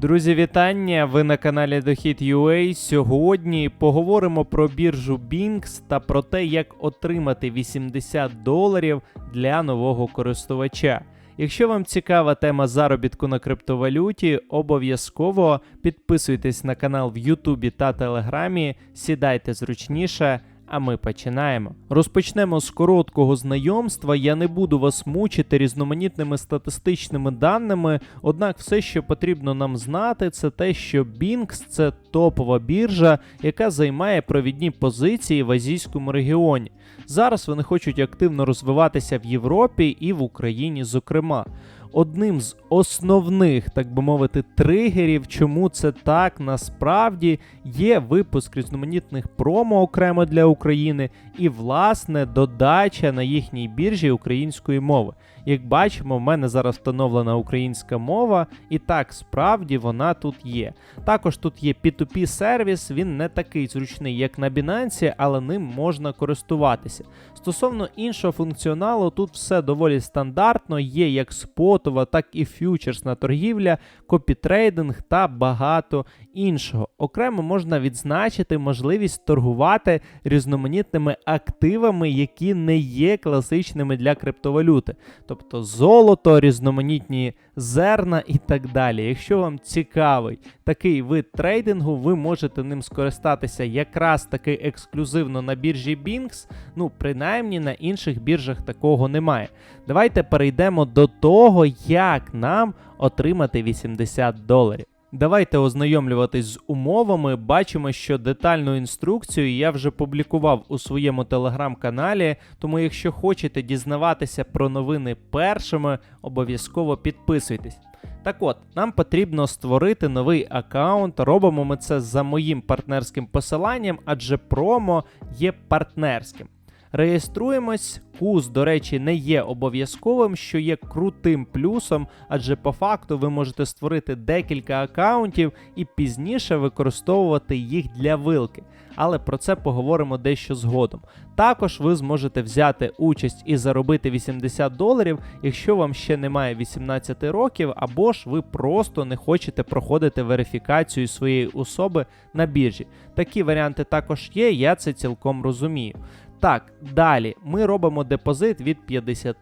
Друзі, вітання! Ви на каналі Дохід.ua. Сьогодні поговоримо про біржу Binx та про те, як отримати 80 доларів для нового користувача. Якщо вам цікава тема заробітку на криптовалюті, обов'язково підписуйтесь на канал в Ютубі та Телеграмі, сідайте зручніше. А ми починаємо. Розпочнемо з короткого знайомства. Я не буду вас мучити різноманітними статистичними даними. Однак, все, що потрібно нам знати, це те, що Binx – це топова біржа, яка займає провідні позиції в азійському регіоні. Зараз вони хочуть активно розвиватися в Європі і в Україні, зокрема. Одним з основних, так би мовити, тригерів, чому це так насправді є випуск різноманітних промо окремо для України і, власне, додача на їхній біржі української мови. Як бачимо, в мене зараз встановлена українська мова, і так справді вона тут є. Також тут є P2P сервіс, він не такий зручний, як на Binance, але ним можна користуватися. Стосовно іншого функціоналу, тут все доволі стандартно, є як спотова, так і фьючерсна торгівля, копітрейдинг та багато іншого. Окремо можна відзначити можливість торгувати різноманітними активами, які не є класичними для криптовалюти, тобто золото, різноманітні зерна і так далі. Якщо вам цікавий такий вид трейдингу, ви можете ним скористатися якраз таки ексклюзивно на біржі Binx. Ну, принаймні на інших біржах такого немає. Давайте перейдемо до того, як нам отримати 80 доларів. Давайте ознайомлюватись з умовами. Бачимо, що детальну інструкцію я вже публікував у своєму телеграм-каналі. Тому, якщо хочете дізнаватися про новини першими, обов'язково підписуйтесь. Так от, нам потрібно створити новий аккаунт. Робимо ми це за моїм партнерським посиланням, адже промо є партнерським. Реєструємось. Куз, до речі, не є обов'язковим, що є крутим плюсом, адже по факту ви можете створити декілька аккаунтів і пізніше використовувати їх для вилки. Але про це поговоримо дещо згодом. Також ви зможете взяти участь і заробити 80 доларів, якщо вам ще немає 18 років, або ж ви просто не хочете проходити верифікацію своєї особи на біржі. Такі варіанти також є, я це цілком розумію. Так, далі ми робимо депозит від 50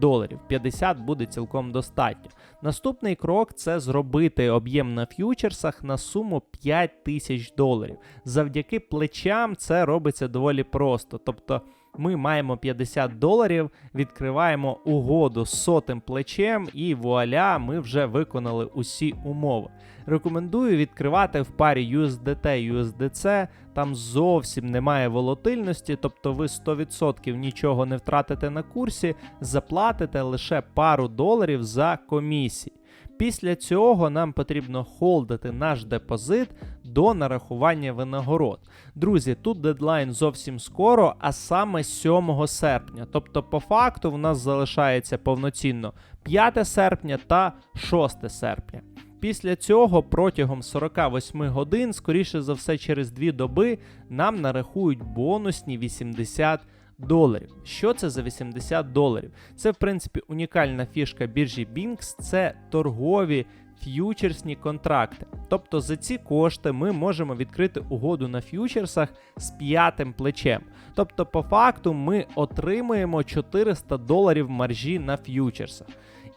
доларів. 50 буде цілком достатньо. Наступний крок це зробити об'єм на ф'ючерсах на суму 5 тисяч доларів. Завдяки плечам це робиться доволі просто. Тобто ми маємо 50 доларів, відкриваємо угоду з сотим плечем, і вуаля, ми вже виконали усі умови. Рекомендую відкривати в парі USDT USDC, там зовсім немає волатильності, тобто ви 100% нічого не втратите на курсі, заплатите лише пару доларів за комісії. Після цього нам потрібно холдити наш депозит до нарахування винагород. Друзі, тут дедлайн зовсім скоро, а саме 7 серпня. Тобто, по факту, в нас залишається повноцінно 5 серпня та 6 серпня. Після цього протягом 48 годин, скоріше за все, через 2 доби, нам нарахують бонусні 80 доларів. Що це за 80 доларів? Це, в принципі, унікальна фішка біржі Binx, це торгові ф'ючерсні контракти. Тобто за ці кошти ми можемо відкрити угоду на ф'ючерсах з п'ятим плечем. Тобто, по факту, ми отримуємо 400 доларів маржі на ф'ючерсах.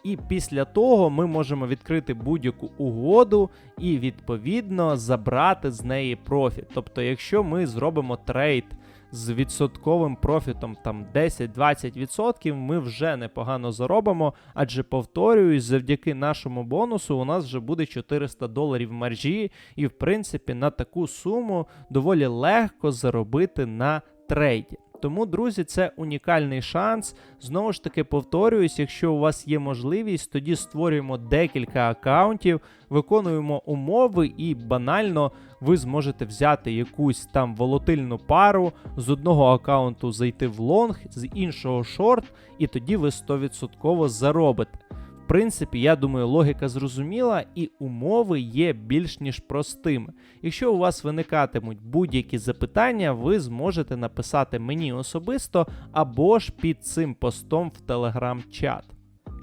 І після того ми можемо відкрити будь-яку угоду і відповідно забрати з неї профіт. Тобто, якщо ми зробимо трейд з відсотковим профітом там 10-20%, ми вже непогано заробимо, адже повторююсь, завдяки нашому бонусу у нас вже буде 400 доларів маржі, і в принципі на таку суму доволі легко заробити на трейді. Тому, друзі, це унікальний шанс. Знову ж таки, повторююсь, якщо у вас є можливість, тоді створюємо декілька аккаунтів, виконуємо умови, і банально ви зможете взяти якусь там волатильну пару, з одного аккаунту зайти в лонг, з іншого шорт, і тоді ви 100% заробите. Принципі, я думаю, логіка зрозуміла і умови є більш ніж простими. Якщо у вас виникатимуть будь-які запитання, ви зможете написати мені особисто або ж під цим постом в телеграм-чат.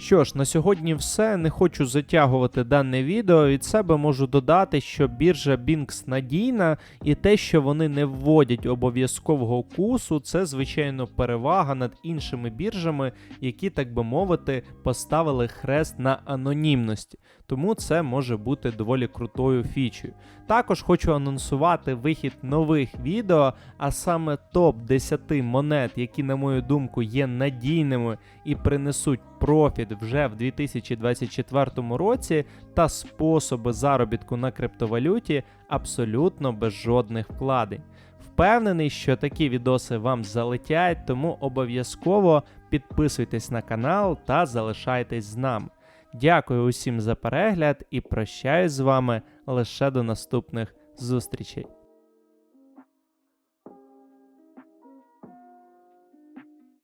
Що ж, на сьогодні все. Не хочу затягувати дане відео. Від себе можу додати, що біржа Binx надійна, і те, що вони не вводять обов'язкового курсу, це звичайно перевага над іншими біржами, які, так би мовити, поставили хрест на анонімності. Тому це може бути доволі крутою фічею. Також хочу анонсувати вихід нових відео, а саме топ 10 монет, які, на мою думку, є надійними і принесуть профіт вже в 2024 році, та способи заробітку на криптовалюті абсолютно без жодних вкладень. Впевнений, що такі відоси вам залетять, тому обов'язково підписуйтесь на канал та залишайтесь з нами. Дякую усім за перегляд і прощаюсь з вами лише до наступних зустрічей.